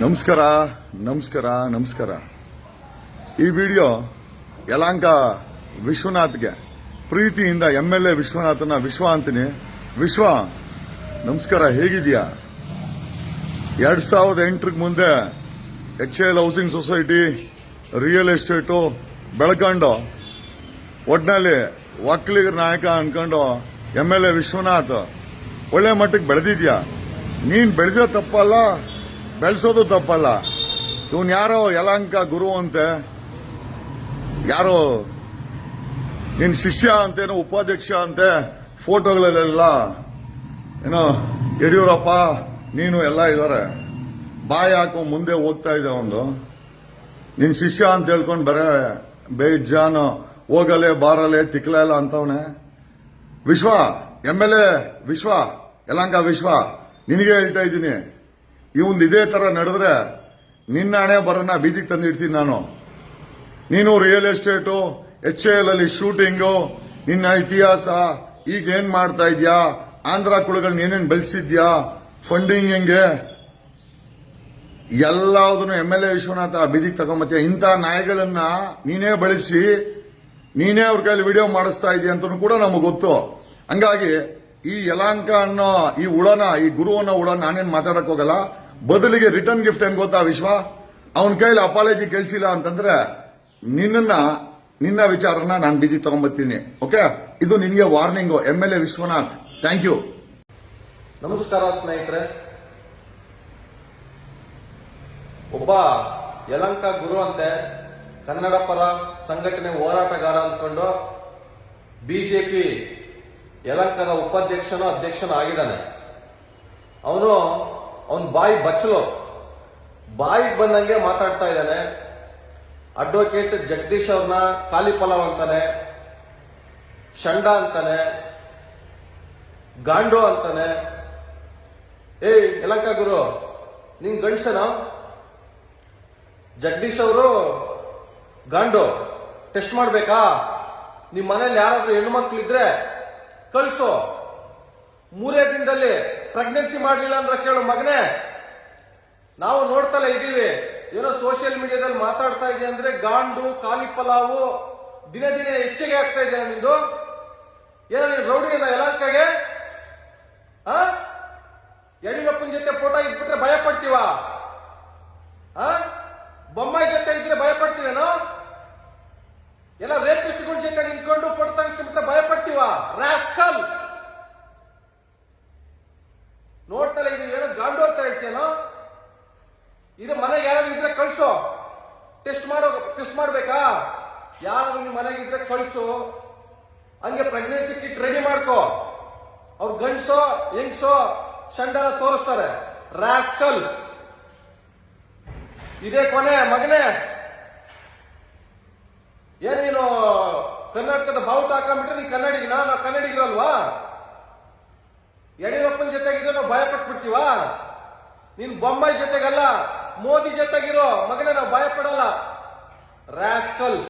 ನಮಸ್ಕಾರ ನಮಸ್ಕಾರ ನಮಸ್ಕಾರ. ಈ ವಿಡಿಯೋ ಯಲಾಂಕ ವಿಶ್ವನಾಥ್ಗೆ ಪ್ರೀತಿಯಿಂದ ಎಂ ಎಲ್ ಎ ವಿಶ್ವನಾಥನ ವಿಶ್ವ ಅಂತೀನಿ. ವಿಶ್ವ, ನಮಸ್ಕಾರ ಹೇಗಿದೆಯಾ ಎರಡು ಸಾವಿರದ ಎಂಟಕ್ಕೆ ಮುಂದೆ H L housing society, real estate ಬೆಳ್ಕೊಂಡು, ಒಟ್ನಲ್ಲಿ ಒಕ್ಕಲಿಗರ ನಾಯಕ ಅನ್ಕೊಂಡು ಎಂ ಎಲ್ ಎ ವಿಶ್ವನಾಥ್ ಒಳ್ಳೆ ಮಟ್ಟಕ್ಕೆ ಬೆಳೆದಿದ್ಯಾ? ನೀನು ಬೆಳೆದ ತಪ್ಪಲ್ಲ ಬೆಳೆಸೋದು ತಪ್ಪಲ್ಲ. ಇವನ್ ಯಾರೋ ಯಲಾಂಕ ಗುರು ಅಂತೆ, ಯಾರೋ ನಿನ್ ಶಿಷ್ಯ ಅಂತೇನು ಉಪಾಧ್ಯಕ್ಷ ಅಂತೆ, ಫೋಟೋಗಳಲ್ಲೆಲ್ಲ, ಏನೋ, ಯಡಿಯೂರಪ್ಪ, ನೀನು ಎಲ್ಲ ಇದಾರೆ. ಬಾಯಿ ಹಾಕೋ ಮುಂದೆ ಹೋಗ್ತಾ ಇದೆ ಒಂದು. ನಿನ್ ಶಿಷ್ಯ ಅಂತ ಹೇಳ್ಕೊಂಡು ಬರೇ, ಬೇಜಾನು, ಹೋಗಲೆ, ಬಾರಲೆ, ತಿಕ್ಲ ಎಲ್ಲ ಅಂತವನೆ. ವಿಶ್ವ, ಎಂ ಎಲ್ ಎ ವಿಶ್ವ ಯಲಾಂಕ ವಿಶ್ವ, ನಿನಗೆ ಹೇಳ್ತಾ ಇದ್ದೀನಿ. ಇವಂದು ಇದೇ ತರ ನಡೆದ್ರೆ ನಿನ್ನ ಹಣೆ ಬರೋಣ ಬೀದಿಗೆ ತಂದು ಇಡ್ತೀನಿ ನಾನು. ನೀನು real estate H A L ಅಲ್ಲಿ ಶೂಟಿಂಗು ನಿನ್ನ ಇತಿಹಾಸ, ಈಗ ಏನ್ ಮಾಡ್ತಾ ಇದ್ಯಾ? ಆಂಧ್ರ ಕುಳಗಳನ್ನ ಏನೇನು ಬೆಳೆಸಿದ್ಯಾ? ಫಂಡಿಂಗ್ ಹೆಂಗೆ? ಎಲ್ಲದನ್ನು ಎಂ ಎಲ್ ಎ ವಿಶ್ವನಾಥ ಬೀದಿಗೆ ತಗೊಂಬತ್ತೀಯ ಇಂಥ ನಾಯಿಗಳನ್ನ ನೀನೇ ಬಳಸಿ, ನೀನೇ ಅವ್ರ ಕೈಲಿ ವಿಡಿಯೋ ಮಾಡಿಸ್ತಾ ಇದೀಯ ಅಂತ ಕೂಡ ನಮಗೆ ಗೊತ್ತು. ಹಂಗಾಗಿ ಈ ಯಲಾಂಕ ಅನ್ನೋ ಈ ಉಳನ, ಈ ಗುರುವನ್ನ ಅನ್ನೋ ಉಳ ನಾನೇನ್ ಮಾತಾಡಕ್ ಹೋಗಲ್ಲ. ಬದಲಿಗೆ ರಿಟರ್ನ್ ಗಿಫ್ಟ್ ಏನ್ ಗೊತ್ತಾ ವಿಶ್ವ? ಅವನ ಕೈಲಿ ಅಪಾಲಜಿ ಕೇಳಿಸಿಲ್ಲ ಅಂತಂದ್ರೆ ನಿನ್ನ ನಿನ್ನ ವಿಚಾರನ ನಾನು ಬಿದ್ದಿ ತಗೊಂಬತ್ತೀನಿ ಓಕೆ ಇದು ನಿನಗೆ warning M L A Vishwanath. Thank you ನಮಸ್ಕಾರ ಸ್ನೇಹಿತರೆ. ಒಬ್ಬ ಯಲಂಕ ಗುರು ಅಂತೆ, ಕನ್ನಡ ಪರ ಸಂಘಟನೆ ಹೋರಾಟಗಾರ ಅಂದ್ಕೊಂಡು ಬಿಜೆಪಿ ಯಲಂಕದ ಉಪಾಧ್ಯಕ್ಷನೋ ಅಧ್ಯಕ್ಷನೋ ಆಗಿದ್ದಾನೆ. ಅವನು ಅವನ ಬಾಯಿ ಬಚ್ಚಲು. ಬಾಯಿಗೆ ಬಂದಂಗೆ ಮಾತಾಡ್ತಾ ಇದ್ದಾನೆ. ಅಡ್ವೊಕೇಟ್ ಜಗದೀಶ್ ಅವ್ರನ್ನ ಖಾಲಿ ಪಲಾವ್ ಅಂತಾನೆ, ಶಂಡ ಅಂತಾನೆ, ಗಾಂಡೋ ಅಂತಾನೆ. ಏಯ್ ಎಲಕ್ಕ ಗುರು, ನಿನ್ ಗಂಡಸನ? ಜಗದೀಶ್ ಅವರು, ಗಾಂಡು, ಟೆಸ್ಟ್ ಮಾಡ್ಬೇಕಾ? ನಿಮ್ಮ ಮನೇಲಿ ಯಾರಾದ್ರೂ ಹೆಣ್ಣು ಇದ್ರೆ ಕಳ್ಸು. ಮೂರೇ ದಿನದಲ್ಲಿ ಪ್ರೆಗ್ನೆನ್ಸಿ ಮಾಡಲಿಲ್ಲ ಅಂದ್ರೆ ಕೇಳು, ಮಗನೇ, ನಾವು ನೋಡ್ತಲೇ ಇದ್ದೀವಿ. ಏನೋ ಸೋಷಿಯಲ್ ಮೀಡಿಯಾದಲ್ಲಿ ಮಾತಾಡ್ತಾ ಇದೆ ಅಂದ್ರೆ ಗಾಂಡು ಕಾಲಿ ಪಲಾವು ದಿನ ದಿನೇ ಹೆಚ್ಚಿಗೆ ಆಗ್ತಾ ಇದೆ ನಿಂದು? ಏನೋ ನೀನು ರೌಡಿನ ಯಲಂಕಗೆ ಆ? ಯಡಿಯೂರಪ್ಪನ ಜೊತೆ ಫೋಟೋ ಇಟ್ಬಿಟ್ರೆ ಭಯ ಪಡ್ತೀವ ಬೊಮ್ಮಾಯಿ ಜೊತೆ ಇದ್ರೆ ಭಯ ಪಡ್ತೀವೇನೋ ಎಲ್ಲ ರೇಪಿಸ್ಟ್ಗಳ ಜೊತೆ ನಿಂತ್ಕೊಂಡು ಫೋಟೋ ತೆಗಿಸ್ಕೊಂಡ್ಬಿಟ್ರೆ ಭಯ ಪಡ್ತೀವ ರಾಸ್ಕಲ್ ನೋಡ್ತಲೇ ಇದೀವಿ ಏನೋ ಗಾಂಡು ಅಂತ ಹೇಳ್ತೇನೋ ಇದು ಮನೆಗೆ ಯಾರಾದ್ರೂ ಇದ್ರೆ ಕಳಿಸು. ಟೆಸ್ಟ್ ಮಾಡೋ ಟೆಸ್ಟ್ ಮಾಡ್ಬೇಕಾ? ಯಾರಾದ್ರೂ ನಿಮ್ಮ ಮನೆಗೆ ಇದ್ರೆ ಕಳಿಸು. ಹಂಗೆ ಪ್ರೆಗ್ನೆನ್ಸಿ ಕಿಟ್ ರೆಡಿ ಮಾಡ್ಕೋ. ಅವ್ರು ಗಂಡ್ಸೋ, ಹೆಂಗ್ಸೋ ಚಂಡನ ತೋರಿಸ್ತಾರೆ. ರಾಸ್ಕಲ್ ಇದೇ ಕೊನೆ, ಮಗನೇ. ಏನೇನು ಕರ್ನಾಟಕದ ಬಾವುಟ ಹಾಕೊಂಡ್ಬಿಟ್ರೆ ನೀ ಕನ್ನಡಿಗನ ನಾವು ಕನ್ನಡಿಗರಲ್ವಾ? ಯಡಿಯೂರಪ್ಪನ ಜೊತೆಗಿದ್ರೆ ನಾವು ಭಯ ಪಟ್ಬಿಡ್ತೀವಾ ನೀನ್ ಬೊಂಬಾಯಿ ಜೊತೆಗಲ್ಲ. ಮೋದಿ ಜೊತೆಗಿರೋ ಮಗನೇ ನಾವು ಭಯ ಪಡಲ್ಲ ರಾಸ್ಕಲ್